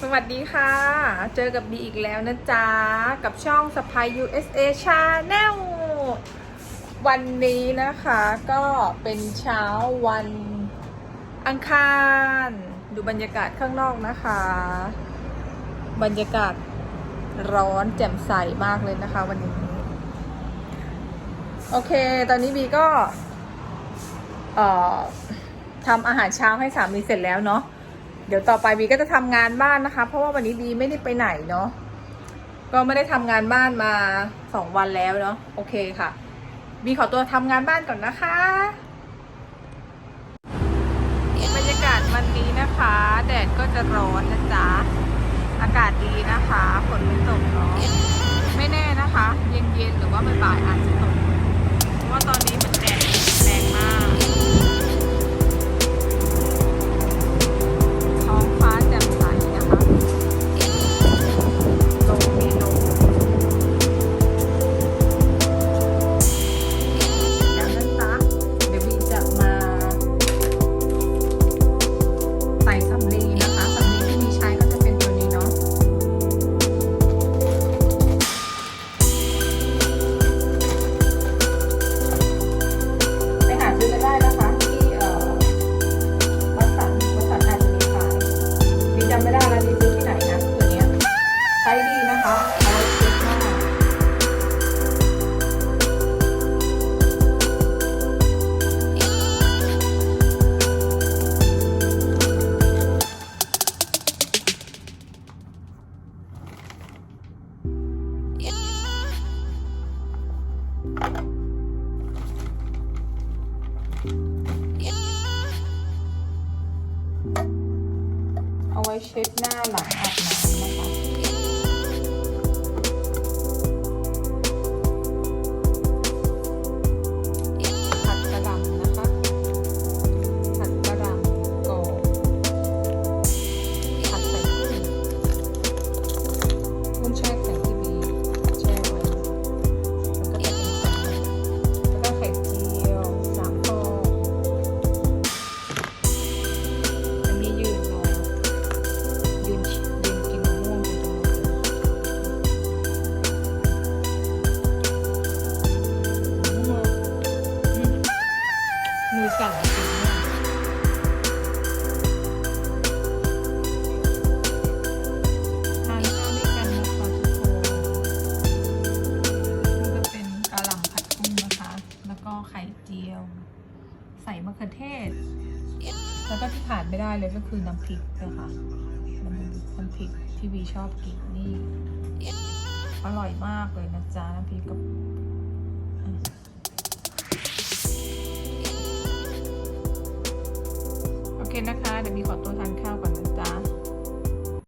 สวัสดีค่ะ เจอกับบีอีกแล้วนะจ๊ะ กับช่องสปาย USA Channel วันนี้นะคะก็เป็นเช้าวันอังคาร ดูบรรยากาศข้างนอกนะคะ บรรยากาศร้อนแจ่มใสมากเลยนะคะวันนี้ โอเค ตอนนี้บีก็ทำอาหารเช้าให้สามีเสร็จแล้วเนาะ เดี๋ยวต่อไปบีก็จะทำงานบ้านนะคะ เพราะว่าวันนี้บีไม่ได้ไปไหนเนาะก็ไม่ได้ทำงานบ้านมาสองวันแล้วเนาะโอเคค่ะ บีขอตัวทำงานบ้านก่อนนะคะบรรยากาศวันนี้นะคะ แดดก็จะร้อนนะจ๊ะอากาศดีนะคะฝนไม่ตกเนาะ ใช้ดีนะคะเอาไว้เช็ดหน้าเอาไว้เช็ดหน้าหลังอาบน้ำนะคะ มือสั่นจริงเนี่ยทานข้าวด้วยกันนะคะทุกคนนี่ก็เป็นกะหล่ำผัดกุ้งนะคะ แล้วก็ไข่เจียว ใส่มะเขือเทศ แล้วก็ที่ขาดไม่ได้เลยก็คือน้ำพริกนะคะน้ำพริกที่วีชอบกินนี่ อร่อยมากเลยนะจ๊ะ น้ำพริกกับ เคนะคะ เดี๋ยวมีขอตัวทานข้าวก่อนนะจ๊ะ